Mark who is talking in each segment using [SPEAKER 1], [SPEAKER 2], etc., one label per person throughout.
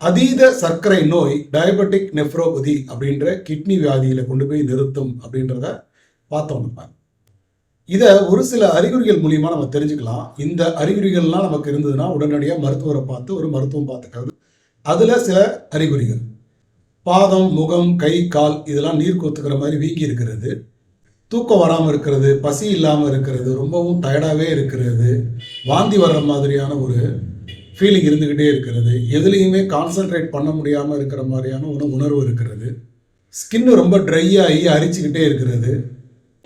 [SPEAKER 1] அதீத சர்க்கரை நோய் டயபெட்டிக் நெஃப்ரோபதி அப்படின்ற கிட்னி வியாதியில் கொண்டு போய் நிறுத்தும் அப்படின்றத பார்த்தோம் நம்ம இதை ஒரு சில அறிகுறிகள் மூலியமா நம்ம தெரிஞ்சுக்கலாம். இந்த அறிகுறிகள்லாம் நமக்கு இருந்ததுன்னா உடனடியாக மருத்துவரை பார்த்து ஒரு மருத்துவம் பார்த்துக்கிறது. அதில் சில அறிகுறிகள். பாதம் முகம் கை கால் இதெல்லாம் நீர் கொத்துக்கிற மாதிரி வீங்கி இருக்கிறது. தூக்கம் வராமல் இருக்கிறது பசி இல்லாமல் இருக்கிறது ரொம்பவும் டயர்டாகவே இருக்கிறது வாந்தி வர்ற மாதிரியான ஒரு ஃபீலிங் இருந்துக்கிட்டே இருக்கிறது. எதுலேயுமே கான்சன்ட்ரேட் பண்ண முடியாமல் இருக்கிற மாதிரியான ஒரு உணர்வு இருக்கிறது. ஸ்கின் ரொம்ப ட்ரை ஆகி அரிச்சுக்கிட்டே இருக்கிறது.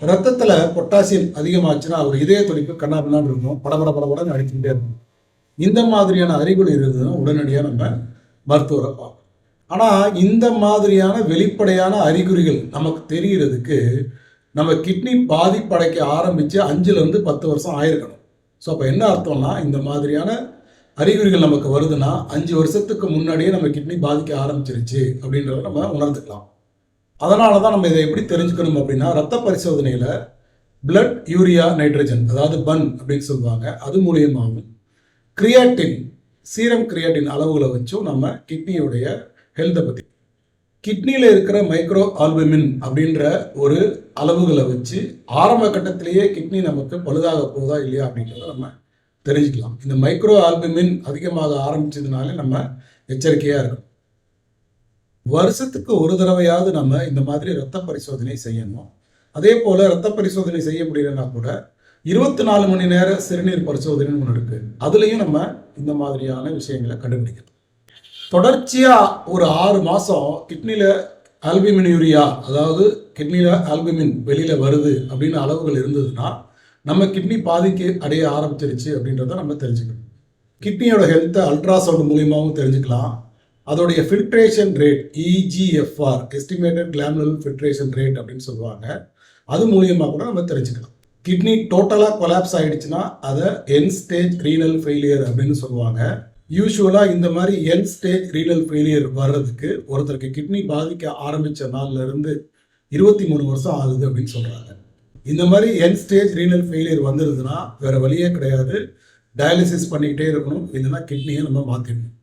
[SPEAKER 1] ரத்தத்தில் பொட்டாசியம் அதிகமாச்சுன்னா அவர் இதய துடிப்பு கண்ணாபின்னான்னு இருக்கும். படபட படபடன்னு அடிச்சுக்கிட்டே இருக்கும். இந்த மாதிரியான அறிகுறி இருந்ததுன்னா உடனடியாக நம்ம மருத்துவரை பார்க்கணும் ஆனால் இந்த மாதிரியான வெளிப்படையான அறிகுறிகள் நமக்கு தெரிகிறதுக்கு நம்ம கிட்னி பாதிப்படைக்க ஆரம்பித்து அஞ்சுலேருந்து பத்து வருஷம் ஆயிருக்கணும். ஸோ அப்போ என்ன அர்த்தம்னா இந்த மாதிரியான அறிகுறிகள் நமக்கு வருதுன்னா அஞ்சு வருஷத்துக்கு முன்னாடியே நம்ம கிட்னி பாதிக்க ஆரம்பிச்சிருச்சு அப்படின்றத நம்ம உணர்ந்துக்கலாம். அதனால தான் நம்ம இதை எப்படி தெரிஞ்சுக்கணும் அப்படின்னா ரத்த பரிசோதனையில் பிளட் யூரியா நைட்ரஜன் அதாவது பன் அப்படின்னு சொல்லுவாங்க அது மூலியமாகவும் கிரியாட்டின் சீரம் கிரியாட்டின் அளவுகளை வச்சும் நம்ம கிட்னியுடைய ஹெல்த்தை பற்றி கிட்னியில் இருக்கிற மைக்ரோ ஆல்பமின் அப்படின்ற ஒரு அளவுகளை வச்சு ஆரம்ப கட்டத்திலேயே கிட்னி நமக்கு பழுதாக போகுதா இல்லையா அப்படின்றத நம்ம தெரிஞ்சுக்கலாம். இந்த மைக்ரோ ஆல்பமின் அதிகமாக ஆரம்பிச்சதுனாலே நம்ம எச்சரிக்கையாக இருக்கணும். வருஷத்துக்கு ஒரு தடவையாவது நம்ம இந்த மாதிரி ரத்த பரிசோதனை செய்யணும். அதே போல் ரத்த பரிசோதனை செய்ய முடியலன்னா கூட இருபத்தி நாலு மணி நேர சிறுநீர் பரிசோதனைன்னு ஒன்று இருக்குது அதுலேயும் நம்ம இந்த மாதிரியான விஷயங்களை கண்டுபிடிக்கணும் தொடர்ச்சியாக ஒரு ஆறு மாதம் கிட்னியில் ஆல்பிமின் யூரியா அதாவது கிட்னியில் ஆல்பிமின் வெளியில் வருது அப்படின்னு அளவுகள் இருந்ததுன்னா நம்ம கிட்னி பாதிக்கு அடைய ஆரம்பிச்சிருச்சு அப்படின்றத நம்ம தெரிஞ்சுக்கணும். கிட்னியோட ஹெல்த்தை அல்ட்ராசவுண்ட் மூலியமாகவும் தெரிஞ்சுக்கலாம். அதோடைய filtration rate E G F R estimated glomerular filtration rate அப்படின்னு சொல்லுவாங்க. அது மூலியமாக கூட நம்ம தெரிஞ்சுக்கலாம். கிட்னி டோட்டலாக கொலாப்ஸ் ஆகிடுச்சுன்னா அதை என் ஸ்டேஜ் ரீனல் ஃபெயிலியர் அப்படின்னு சொல்லுவாங்க. யூஸ்வலாக இந்த மாதிரி என் ஸ்டேஜ் ரீனல் ஃபெயிலியர் வர்றதுக்கு ஒருத்தருக்கு கிட்னி பாதிக்க ஆரம்பித்த நாள்ல இருந்து இருபத்தி மூணு வருஷம் ஆகுது அப்படின்னு சொல்கிறாங்க இந்த மாதிரி என் ஸ்டேஜ் ரீனல் ஃபெயிலியர் வந்துருதுன்னா வேற வழியே கிடையாது. டயாலிசிஸ் பண்ணிக்கிட்டே இருக்கணும். இல்லைன்னா கிட்னியை நம்ம மாற்றிடணும்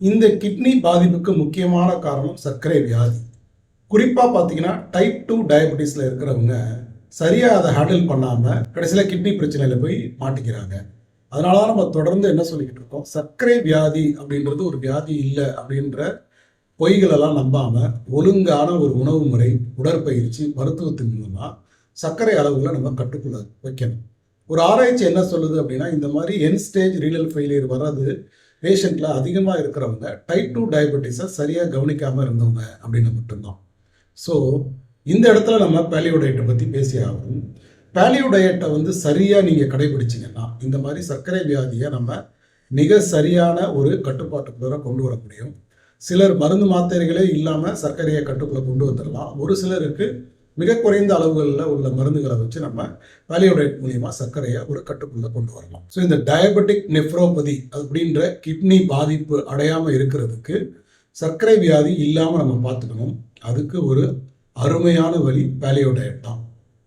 [SPEAKER 1] இந்த கிட்னி பாதிப்புக்கு முக்கியமான காரணம் சர்க்கரை வியாதி. குறிப்பாக பார்த்தீங்கன்னா டைப் டூ டயபெட்டிஸில் இருக்கிறவங்க சரியாக அதை ஹேண்டில் பண்ணாமல் கடைசியில் கிட்னி பிரச்சனையில் போய் மாட்டிக்கிறாங்க. அதனால தான் நம்ம தொடர்ந்து என்ன சொல்லிக்கிட்டு இருக்கோம்? சர்க்கரை வியாதி அப்படின்றது ஒரு வியாதி இல்லை அப்படின்ற பொய்களெல்லாம் நம்பாமல் ஒழுங்கான ஒரு உணவு முறை உடற்பயிற்சி மருத்துவத்தின் மூலமாக சர்க்கரை அளவுகளை நம்ம கட்டுக்குள்ள வைக்கணும். ஒரு ஆராய்ச்சி என்ன சொல்லுது அப்படின்னா இந்த மாதிரி என் ஸ்டேஜ் ரீனல் ஃபெயிலியர் வர்றது பேஷண்ட்டில் அதிகமாக இருக்கிறவங்க டைப் டூ டயபெட்டிஸை சரியாக கவனிக்காமல் இருந்தவங்க அப்படின்னு மட்டும்தான். ஸோ இந்த இடத்துல நம்ம பேலியோ டயட்டை பற்றி பேசி ஆகணும். பேலியோ டயட்டை வந்து சரியாக நீங்கள் கடைபிடிச்சிங்கன்னா இந்த மாதிரி சர்க்கரை வியாதியை நம்ம மிக சரியான ஒரு கட்டுப்பாட்டுக்குள்ள கொண்டு வர முடியும். சிலர் மருந்து மாத்திரைகளே இல்லாமல் சர்க்கரையை கட்டுக்குள்ளே கொண்டு வந்துடலாம். ஒரு சிலருக்கு மிக குறைந்த அளவுகளில் உள்ள மருந்துகளை வச்சு நம்ம வேலியோடேட் மூலியமா சர்க்கரையை ஒரு கட்டுக்குள்ளே கொண்டு வரலாம். ஸோ இந்த டயபெட்டிக் நெஃப்ரோபதி அப்படின்ற கிட்னி பாதிப்பு அடையாமல் இருக்கிறதுக்கு சர்க்கரை வியாதி இல்லாமல் நம்ம பார்த்துக்கணும். அதுக்கு ஒரு அருமையான வழி பேலியோ டயட் தான்.